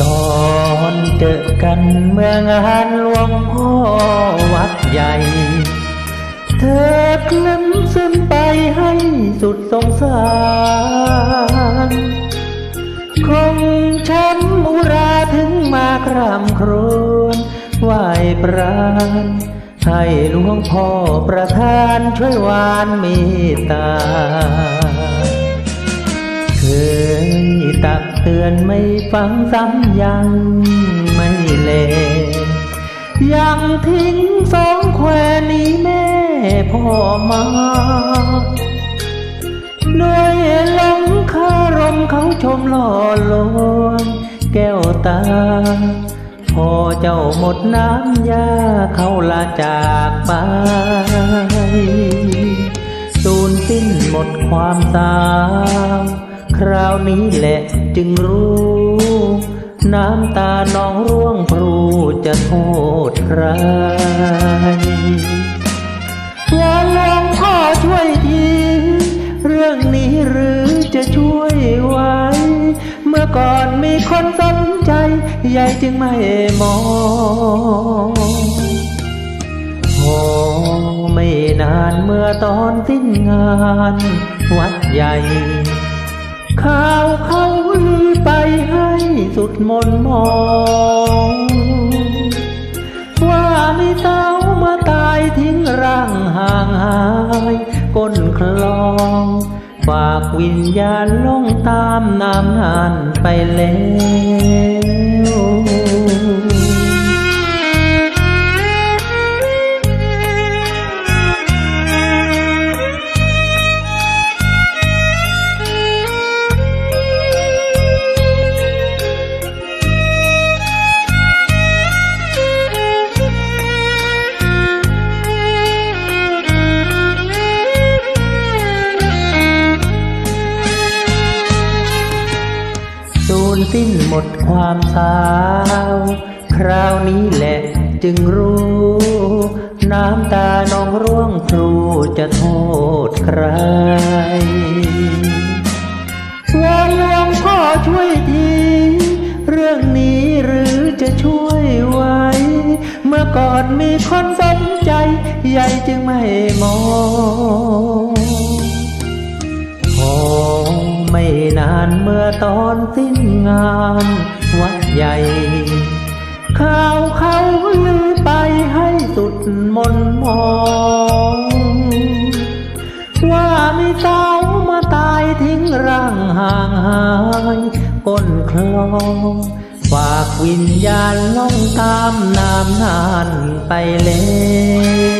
ตอนเจอกันเมื่องานหลวงพ่อวัดใหญ่ เธอกลิ้มซึมไปให้สุดสงสารคงช้ำอุราถึงมาครำครวญไหวปราณให้หลวงพ่อประทานช่วยวานเมตตา นไม่ฟังซ้ำยังไม่เลยังทิ้งสองแควนี้แม่พ่อมาด้วยหลงคารมเขาชมหล่อลวงแก้วตา พอเจ้าหมดน้ำยาเขาลาจากไปสูญสิ้นหมดความสาว คราวนี้แหละจึงรู้ น้ำตาน้องร่วงพรูจะโทษใครวอนหลวงพ่อช่วยที เรื่องนี้หรือจะช่วยไว้ เมื่อก่อนมีคนสนใจยายจึงไม่มองโอ้ไม่นานเมื่อตอนสิ้นงาน วัดใหญ่ ข่าวเขาลือไปให้สุดมนมอง ว่ามีสาวมาตายทิ้งร่างห่างหายก้นคลอง ฝากวิญญาณลงตามน้ำนานไปแล้ว สูญสิ้นหมดความสาว คราวนี้แหละจึงรู้ น้ำตาน้องร่วงพรูจะโทษใครวอนหลวงพ่อช่วยที เรื่องนี้หรือจะช่วยไว้ เมื่อก่อนมีคนสนใจ ใหญ่จึงไม่มองานเมื่อตอนสิ้นงานวัดใหญ่ข่าวเขาลือไปให้สุดมนมอง ว่ามีสาวมาตายทิ้งร่างห่างหายก้นคลองฝากวิญญาณล่องตามน้ำนานไปแล้ว